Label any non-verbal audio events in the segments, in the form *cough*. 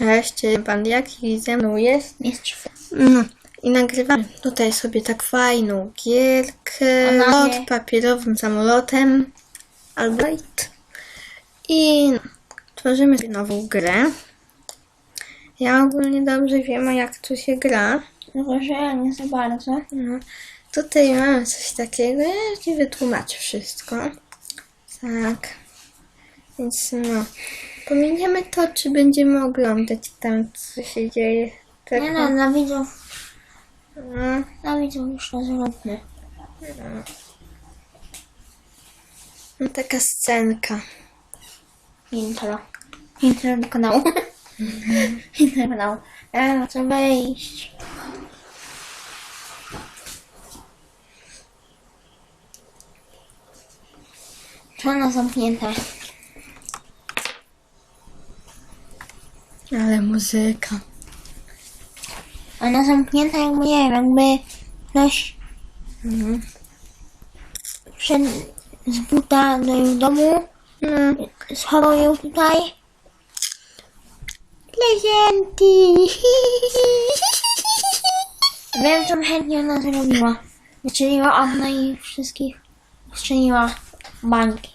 Cześć, pan jaki ze mną jest? Mistrz No i nagrywamy tutaj sobie tak fajną gierkę nie. papierowym samolotem albo light. I tworzymy sobie nową grę. Ja ogólnie dobrze wiem jak tu się gra. Tylko, że ja nie za bardzo. No, tutaj mamy coś takiego, ja ci wytłumaczę wszystko. Tak. Więc no, pominiemy to, czy będziemy oglądać tam, co się dzieje. Tak, Nie no, dla widzów, no. dla widzów już to zróbmy. no, taka scenka. Intro. Intro do kanału. *laughs* Intro do kanału. Ja chcę wejść. To ona zamknięte. Ale muzyka. Ona zamknięta jakby, nie wiem, jakby ktoś Mhm. wszedł z buta do jej domu, No. schował ją tutaj. Prezenty! *laughs* Wiem, co chętnie ona zrobiła. Wyczyniła okna i wszystkich strzeliła bańki.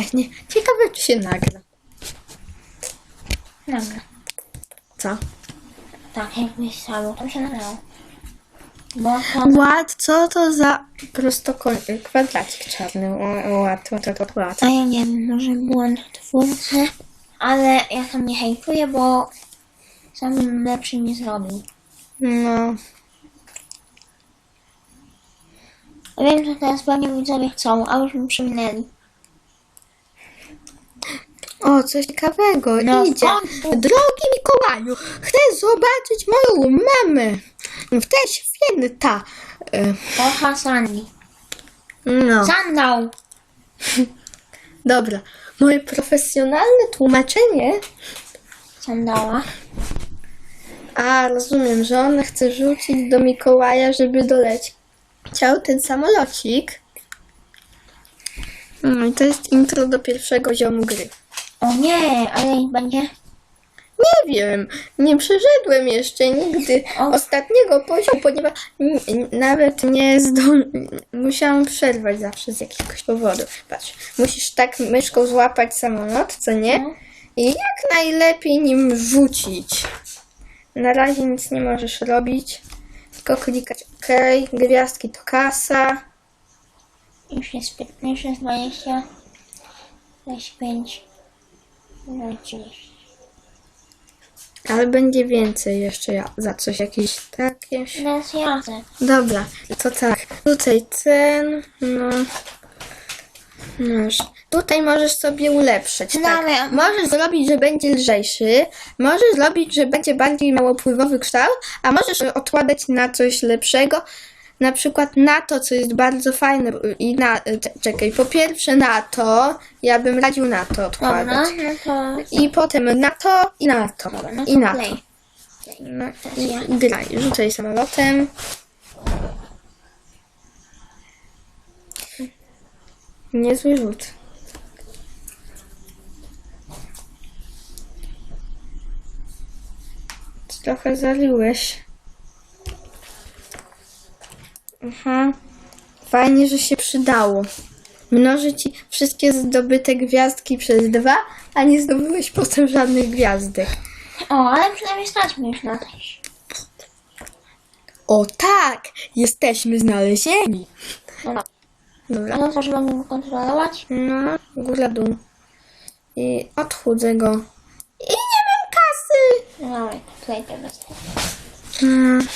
Właśnie, ciekawe czy się nagra. Dobra. Co? Tak, jakbyś stało, to się nagrało. Bo to... Ład, co to za prostokąt, kwadracik czarny? Ład, ład, ład, ład. A ja nie wiem, może błąd twórcy, ale ja tam nie hejtuję, bo sam lepszy nie zrobił. No, Wiem, że teraz pewnie widzowie chcą, a już mi przyminęli. O, coś ciekawego, No, idzie. Drogi Mikołaju, chcę zobaczyć moją mamę. W te święta. E, Kocha Sandy. No, Sandał! *laughs* dobra. Moje profesjonalne tłumaczenie. Sandała. A, rozumiem, że ona chce rzucić do Mikołaja, żeby doleciał ten samolocik. No i to jest intro do pierwszego ziomu gry. O nie, ale ich będzie. Nie wiem, nie przeszedłem jeszcze nigdy O. ostatniego poziomu, ponieważ n- n- nawet nie zdążyłem. Musiałam przerwać zawsze z jakiegoś powodu. Patrz, musisz tak myszką złapać samolot, co nie? No. I jak najlepiej nim rzucić. Na razie nic nie możesz robić, tylko klikać OK, gwiazdki to kasa. Już jest, pię- już jest 20. 25. No 30. Ale będzie więcej jeszcze ja, za coś jakieś takie. Teraz ja chcę. Dobra, to tak. Tutaj ten, no. Masz. Tutaj możesz sobie ulepszyć. Tak. Dobra. Możesz zrobić, że będzie lżejszy, możesz zrobić, że będzie bardziej małopływowy kształt, a możesz odkładać na coś lepszego. Na przykład na to, co jest bardzo fajne i na, cze- czekaj, po pierwsze na to, ja bym radził na to Dobra, odkładać. no to. I potem na to i na to. Dobra, no to I na play. to. No, i, i graj, rzucaj samolotem. Niezły rzut. Trochę zaliłeś. Aha. Fajnie, że się przydało. Mnoży ci wszystkie zdobyte gwiazdki przez dwa, a nie zdobyłeś potem żadnych gwiazdek. O, ale przynajmniej stać mi już na coś. O tak! Jesteśmy znalezieni! Dobra. Dobra. No to trzeba go kontrolować. No, góra dół. I odchudzę go. I nie mam kasy! No tutaj teraz. Mm,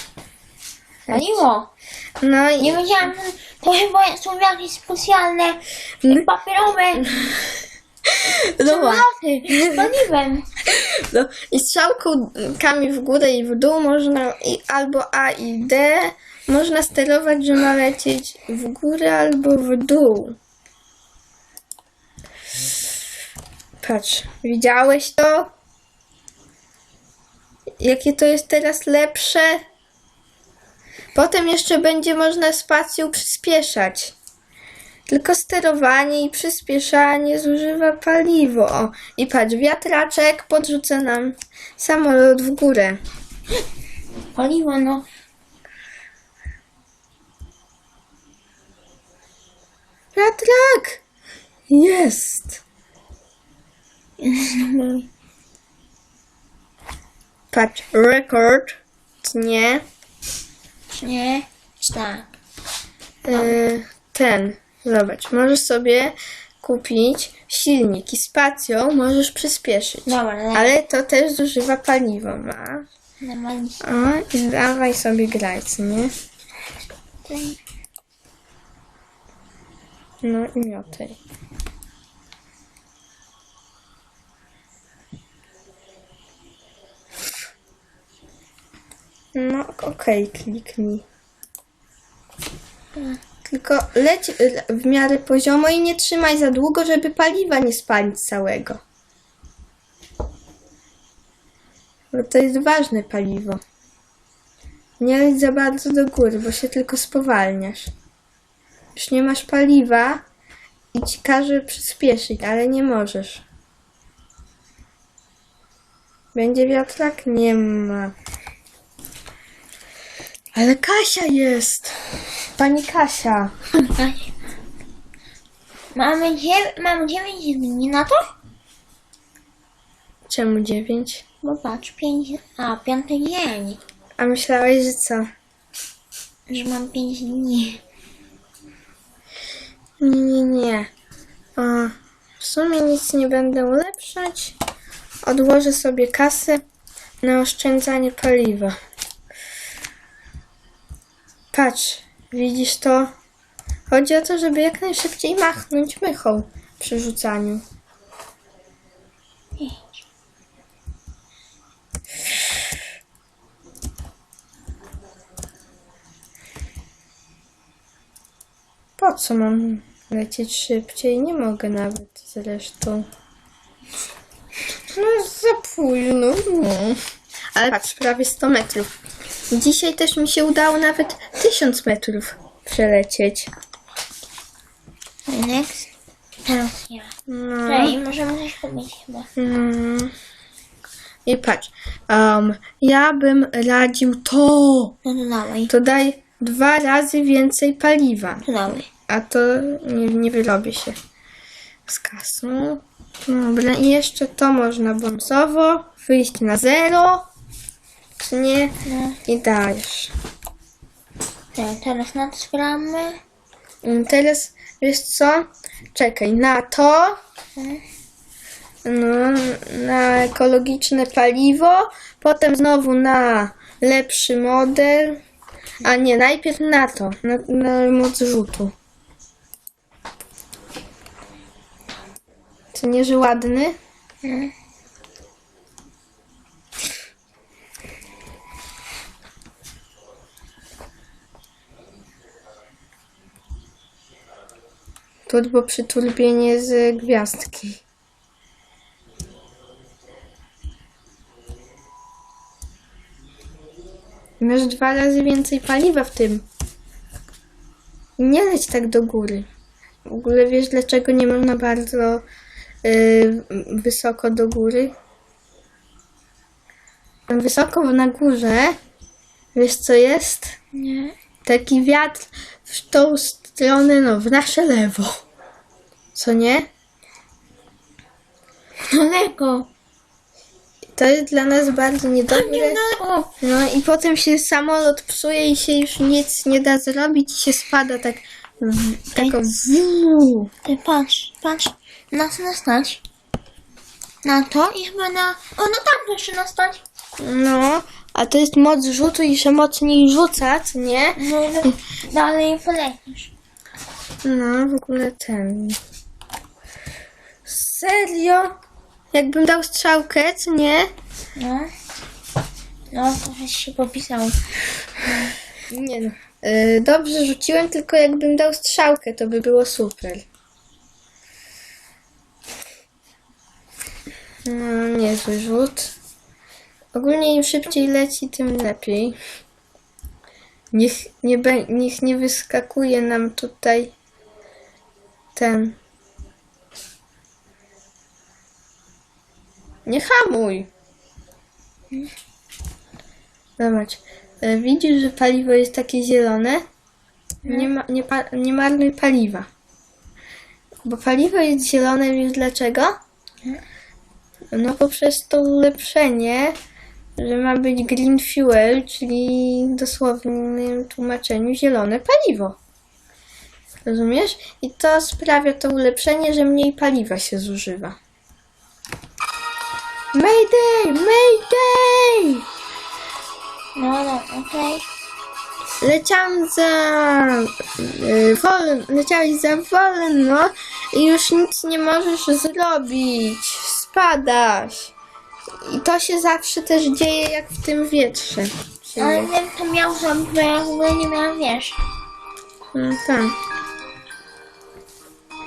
Paliwo! No i Nie wiedziałam, że to chyba są jakieś specjalne Mm. papierowe no, właśnie. z paliwem. no, i strzałkami w górę i w dół można i albo A i D można sterować, że ma lecieć w górę albo w dół. Patrz, widziałeś to? Jakie to jest teraz lepsze? Potem jeszcze będzie można spacją przyspieszać. Tylko sterowanie i przyspieszanie zużywa paliwo. I patrz, wiatraczek podrzuca nam samolot w górę. Paliwo, no. Wiatrak! Jest! *laughs* Patrz, rekord, nie? Nie? Tak. Yy, ten, zobacz, możesz sobie kupić silnik i spacją możesz przyspieszyć. Dobra, ale... Ale to też zużywa paliwo, ma. Normalnie. O, i dawaj sobie grać, nie? No i miotaj. No okej, kliknij. Tylko leć y, w miarę poziomo i nie trzymaj za długo, żeby paliwa nie spalić całego. Bo to jest ważne paliwo. Nie leć za bardzo do góry, bo się tylko spowalniasz. Już nie masz paliwa i ci każe przyspieszyć, ale nie możesz. Będzie wiatrak? Nie ma. Ale Kasia jest! Pani Kasia. *laughs* Mamy, dziew- mamy 9 dni na to? Czemu dziewięć? Bo patrz, 5... A, piąty dzień. A myślałeś, że co? Że mam 5 dni. Nie, nie, nie. O, w sumie nic nie będę ulepszać. Odłożę sobie kasę na oszczędzanie paliwa. Patrz, widzisz to? Chodzi o to, żeby jak najszybciej machnąć mychą przy rzucaniu. Po co mam lecieć szybciej? Nie mogę nawet zresztą. No za późno. No. Ale patrz, prawie 100 metrów. Dzisiaj też mi się udało nawet 1000 metrów przelecieć. Next. Teraz ja. No. Czekaj, możemy coś kupić chyba. Mm. I patrz, um, ja bym radził to. No to dawaj. To daj dwa razy więcej paliwa. To dawaj. A to nie, nie wyrobię się z kasą. Dobra, i jeszcze to można bonusowo wyjść na zero. Czy nie? No. I dajesz. Czekaj, teraz na to zgramy. Mm, Teraz wiesz co? Czekaj, na to. No, na ekologiczne paliwo, potem znowu na lepszy model. A nie, najpierw na to, na, na moc rzutu. Co nie, że ładny? Mhm. Turbo przyturbienie z gwiazdki. Masz dwa razy więcej paliwa w tym. Nie leć tak do góry. W ogóle wiesz, dlaczego nie można bardzo yy, wysoko do góry? Wysoko na górze, wiesz co jest? Nie. Taki wiatr w tą stronę, no w nasze lewo. Co nie? Daleko. To jest dla nas bardzo niedobre. Nie daleko. No i potem się samolot psuje i się już nic nie da zrobić i się spada tak w, w, Ty patrz, patrz. Na co nastać? Na to i chyba na... O, no tam jeszcze nastać. No, a to jest moc rzutu i że mocniej rzuca, co nie? No do- dalej polecisz. No, w ogóle ten. Serio? Jakbym dał strzałkę, co nie? No. No, trochę się popisał. Nie no. Y, dobrze rzuciłem, tylko jakbym dał strzałkę, to by było super. No, niezły rzut. Ogólnie im szybciej leci, tym lepiej. Niech nie, be, niech nie wyskakuje nam tutaj ten. Nie hamuj. Zobacz. E, Widzisz, że paliwo jest takie zielone? Nie, ma, nie, pa, nie marnuj paliwa. Bo paliwo jest zielone, wiesz dlaczego? No poprzez to ulepszenie, że ma być green fuel, czyli w dosłownym tłumaczeniu zielone paliwo. Rozumiesz? I to sprawia to ulepszenie, że mniej paliwa się zużywa. Mayday! Mayday! No, no, okej. Leciałam za y, wolno, leciałeś za wolno i już nic nie możesz zrobić. Spadasz. I to się zawsze też dzieje jak w tym wietrze. Ale gdybym to miał zrobić, bo ja w ogóle nie miałam, wiesz. No tak,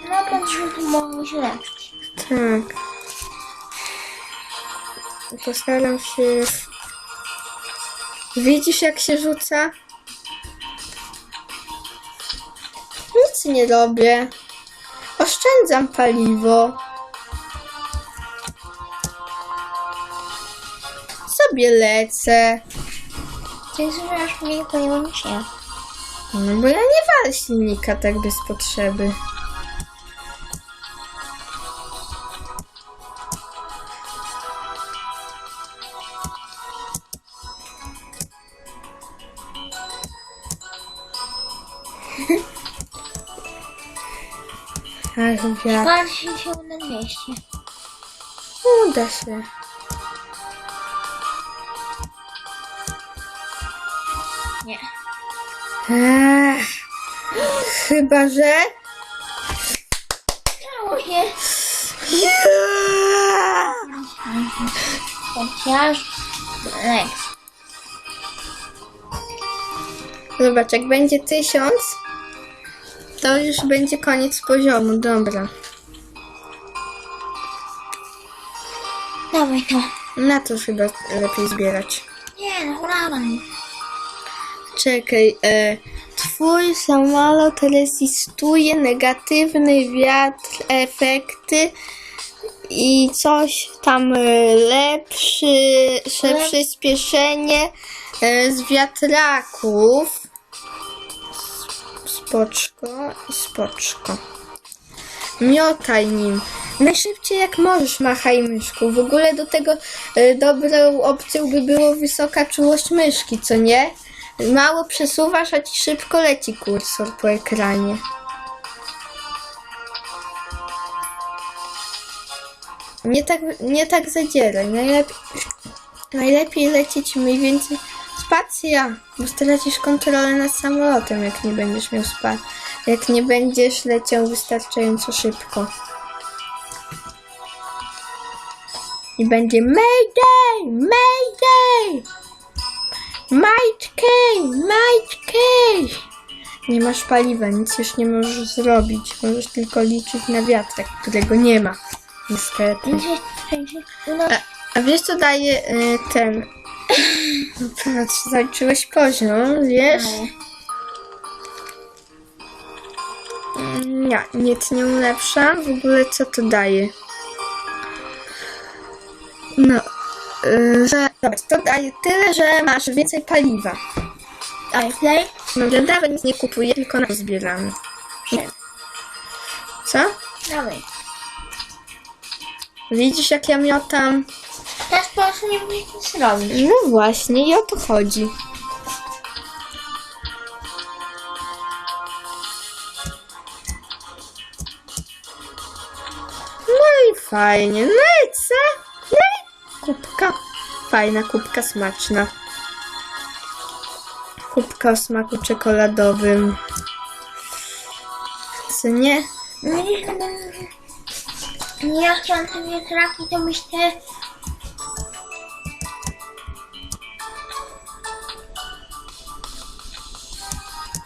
No, to to mogło się lepszyć. tak. Postaram się. Widzisz jak się rzuca? Nic nie robię. Oszczędzam paliwo. Sobie lecę. Ty mniej paliwa niż ja. No bo ja nie walę silnika tak bez potrzeby. *laughs* Ach, ja. Bardziej się na 200. Uda się. Chyba, że... Dało się. Yeah! Chociaż... Lex. Zobacz, jak będzie tysiąc, to już będzie koniec poziomu. Dobra. Dawaj to. Na to chyba lepiej zbierać. Nie, no dawaj. Czekaj, e, twój samolot rezystuje negatywny wiatr, efekty i coś tam e, lepsze Ale- przyspieszenie e, z wiatraków. Spoczko i spoczko. Miotaj nim. Najszybciej jak możesz machaj myszką. W ogóle do tego e, dobrą opcją by było wysoka czułość myszki, co nie? Mało przesuwasz, a ci szybko leci kursor po ekranie. Nie tak, nie tak zadzieraj. Najlepiej, najlepiej lecieć mniej więcej spacja, bo stracisz kontrolę nad samolotem, jak nie będziesz miał spa, jak nie będziesz leciał wystarczająco szybko. I będzie Mayday! Mayday! Majtkej! Majtkej! Nie masz paliwa, nic już nie możesz zrobić. Możesz tylko liczyć na wiatrak, którego nie ma. Niestety. No, A, a wiesz co daje y, ten... Patrz, zaliczyłeś poziom, wiesz? Mm, Nie, nic nie ulepszam. W ogóle co to daje? No, y, że zobacz, to daje tyle, że masz więcej paliwa. Dawaj play. No, że dawaj nic nie kupuję, tylko na zbieramy. Co? Dawaj. Widzisz jak ja miotam? W ten sposób nie musisz nic robić. No właśnie, i o to chodzi. No i fajnie. No i co? No i kubka. Fajna kubka, smaczna. Kubka o smaku czekoladowym. Co nie? No gdybym... Ja chciałam te wiatraki, to te...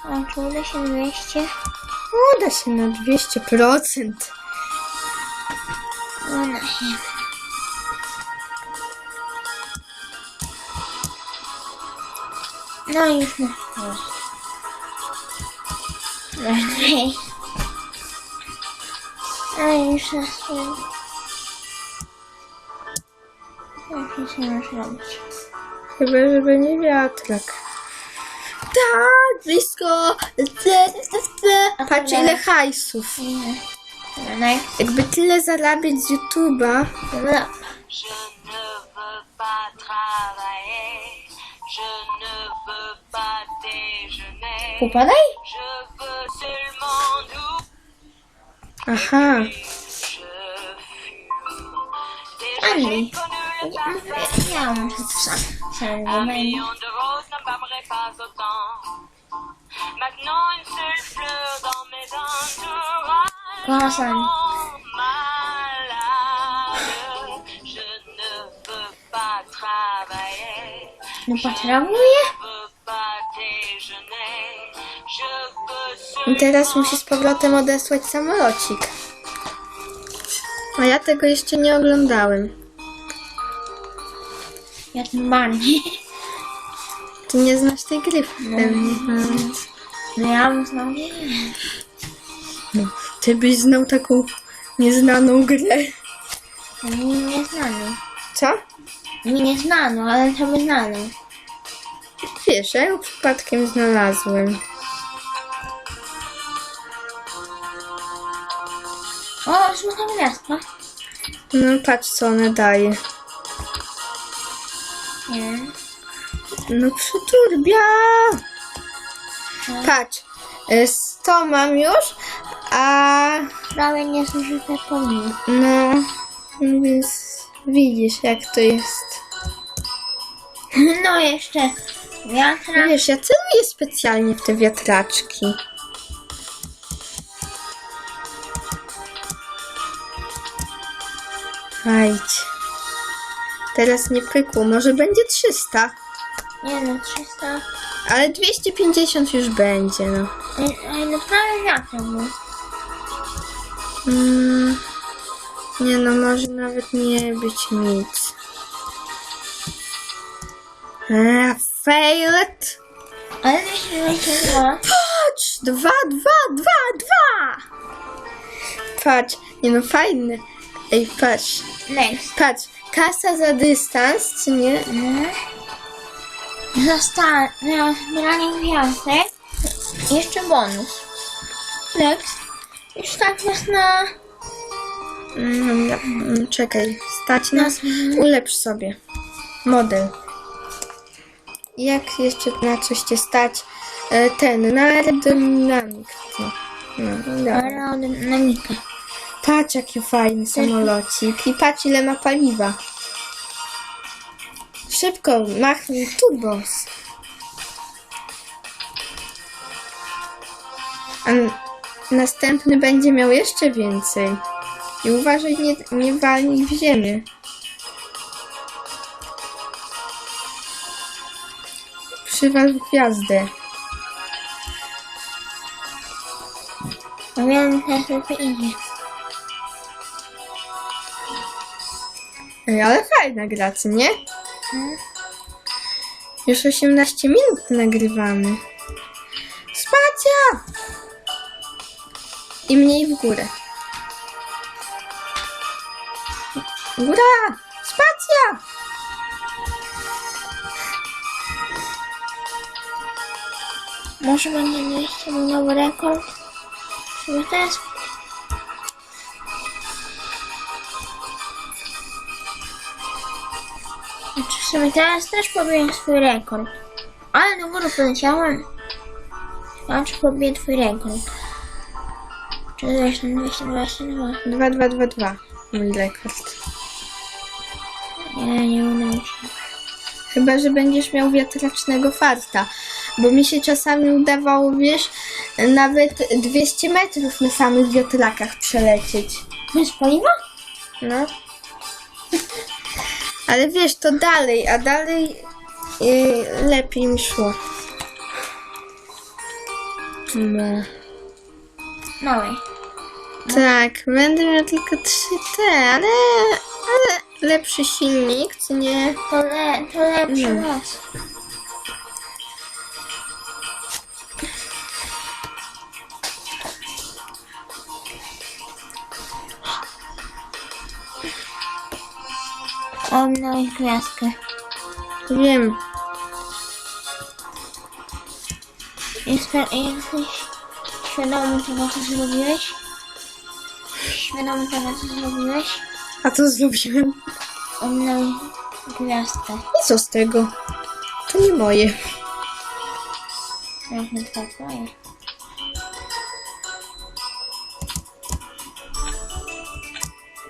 O, czy uda się 200? Uda się na 200%. Uda się. No i już masz plus. Masz dwie. Ej, już na. Jak nie możesz robić. Chyba, że będzie wiatrak. Tak, blisko. Patrz ile hajsów. Nie. Jakby tyle zarabiać z YouTube'a. Dobra. Faut pas d'ail Ah ah Allez Viens, tout ça. Ça va Maintenant une seule fleur dans mes Je ne veux pas travailler. Ne pas travailler I teraz musi z powrotem odesłać samolocik. A ja tego jeszcze nie oglądałem. Ja bardziej. Ty nie znasz tej gry pewnie. No ja bym nie No, ty byś znał taką nieznaną grę. Mi nie znano. Co? Mi nie znano, ale to by znano. Wiesz, ja ją przypadkiem znalazłem. Złota gwiazdka. No patrz co ona daje. Nie. No przyturbia! Patrz, y, 100 mam już, a Prawie niezużyte pomnik. no, więc widzisz jak to jest. *laughs* No jeszcze wiatra. Wiesz, ja celuję specjalnie w te wiatraczki. Ajdź. Teraz nie pykło, może będzie 300, Nie no, 300. ale 250 już będzie, no. Ej, no prawie wiatra był. Mm, nie no, może nawet nie być nic. A, failed. Ale 222. Patrz! Dwa, dwa, dwa, dwa! Patrz, nie no, fajne. Ej, patrz, Next. patrz. Kasa za dystans, czy nie? Mhm. Została na zbieranie gwiazdek. Jeszcze bonus. Next. Już tak nas na... Mm, mm, czekaj, stać nas. Ulepsz sobie. Model. Jak jeszcze na coś cię stać? E, Ten, na aerodynamik. No, no, dobra. aerodynamikę. Patrz jaki fajny samolocik i patrz ile ma paliwa. Szybko, machnij turbos. A następny będzie miał jeszcze więcej. I uważaj, nie, nie walnij w ziemię. Przywal w gwiazdę. Wiele teraz lepiej idzie. Ale fajna gra, co nie? Już 18 minut nagrywamy. Spacja! I mniej w górę. Góra! Spacja! Może będzie mieć nowy rekord. Żeby teraz... sumie teraz też pobiję swój rekord. Ale do góry poleciałem. Znaczy pobiję twój rekord. Czy 222? 2222. Mój rekord. Nie, nie udało się. Chyba, że będziesz miał wiatracznego farta. Bo mi się czasami udawało, wiesz, nawet 200 metrów na samych wiatrakach przelecieć. Bez paliwa? No. Ale wiesz, to dalej, a dalej yy, lepiej mi szło. No. Małej. Tak, będę miał tylko 3T, ale, ale lepszy silnik, co nie? To, le, to lepszy Mm. Los. Ominąłeś gwiazdkę. Wiem. Jest, jesteś świadomy tego, co zrobiłeś? Świadomy tego, co zrobiłeś? A co zrobiłem? Ominąłeś gwiazdkę. I co z tego? To nie moje. Jak nie tak twoje.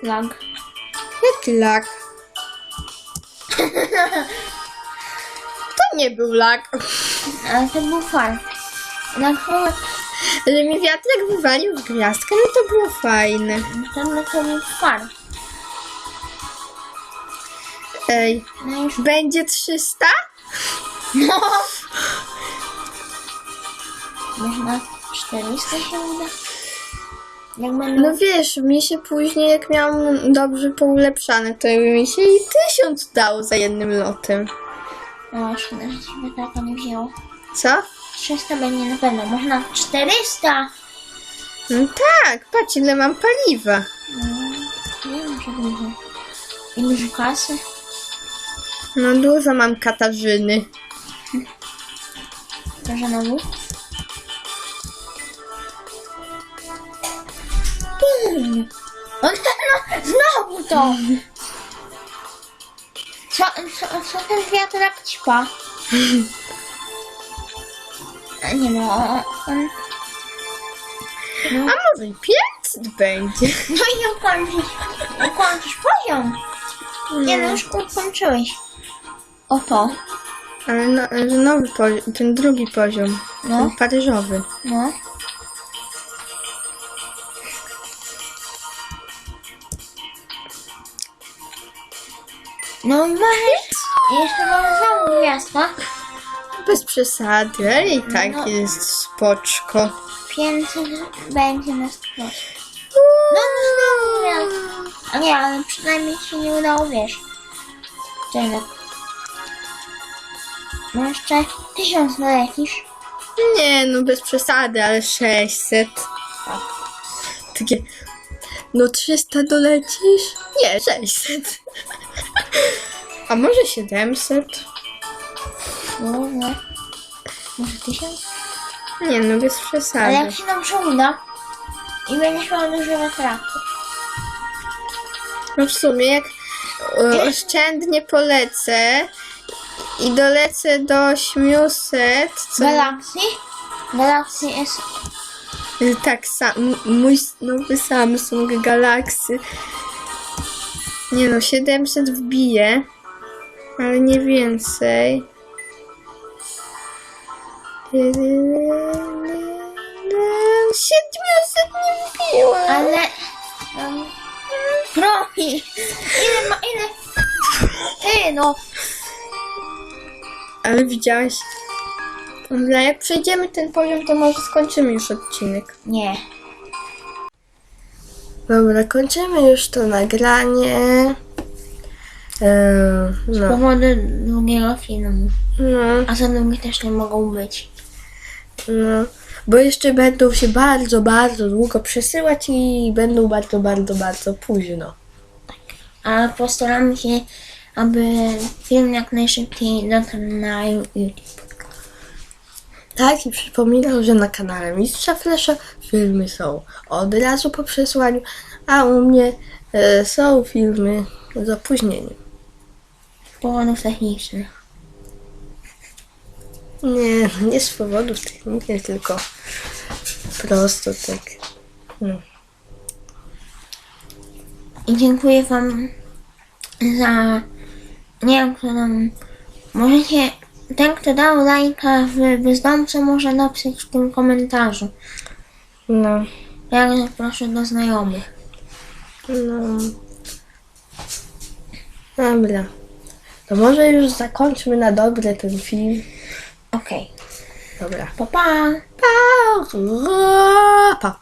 Lag. Jaki lak? To nie był lak. Ale to był fart. Na chwilę Że mi wiatrak wywalił w gwiazdkę, no to było fajne. no to był fart. Ej, No już będzie 300? No. *laughs* Można 400 się uda. Jak będą... No wiesz, mi się później, jak miałam dobrze poulepszane, to mi się i 1000 dało za jednym lotem. No, szkoda, że się tak nie wzięło. Co? 300 będzie na pewno. Można 400! No tak, patrz ile mam paliwa. No, nie wiem, że dużo. I dużo kasy. No dużo mam Katarzyny. To, że O, no, znowu to! Co, co, co ten wiatrak ćpa? A Nie no, on- on... A może i 500 będzie? No i ukończysz, ukończysz poziom. Nie no, już ukończyłeś. Oto, Ale no, nowy poziom, ten drugi poziom, No. ten paryżowy. no. No i możesz, jeszcze mam znowu gwiazdka. Bez przesady, ale i tak No. jest spoczko. 500 będzie na 100%. No, no znowu gwiazdka. A nie, ale przynajmniej ci nie udało, wiesz. Tyle. No jeszcze 1000 dolecisz. Nie, no bez przesady, ale 600. Tak. Takie, no 300 dolecisz? Nie, 600. A może 700? No, no. Może 1000? Nie, no bez Ale przesady. jak się nam uda i będziesz miał dużo wiatraków. No w sumie jak e, oszczędnie polecę i dolecę do 800, co Galaxy? Galaxy jest... tak sam, mój nowy Samsung Galaxy. Nie no, 700 wbije, ale nie więcej. 700 nie wbiłem. Ale... Um, Profi! Ile ma... Ile... Ty no! Ale widziałaś? Dobra, jak przejdziemy ten poziom, to może skończymy już odcinek. Nie. Dobra, kończymy już to nagranie. Eee, Z no, powodu długiego filmu. no, A za długie też nie mogą być. no. Bo jeszcze będą się bardzo, bardzo długo przesyłać i będą bardzo, bardzo, bardzo późno. A postaramy się, aby film jak najszybciej dotarł na YouTube. Tak, i przypominam, że na kanale Mistrza Flesza filmy są od razu po przesłaniu, a u mnie e, są filmy z opóźnieniem. Z powodów technicznych. Nie, nie z powodów technicznych, tylko po prostu tak. No. I dziękuję Wam za. Nie wiem, kto tam. Możecie. Ten, kto dał lajka w bezdomce, może napisać w tym komentarzu. No. Jak zaproszę do znajomych. No. Dobra. To może już zakończmy na dobre ten film. Okej. Dobra. Pa, pa! Pa! Pa!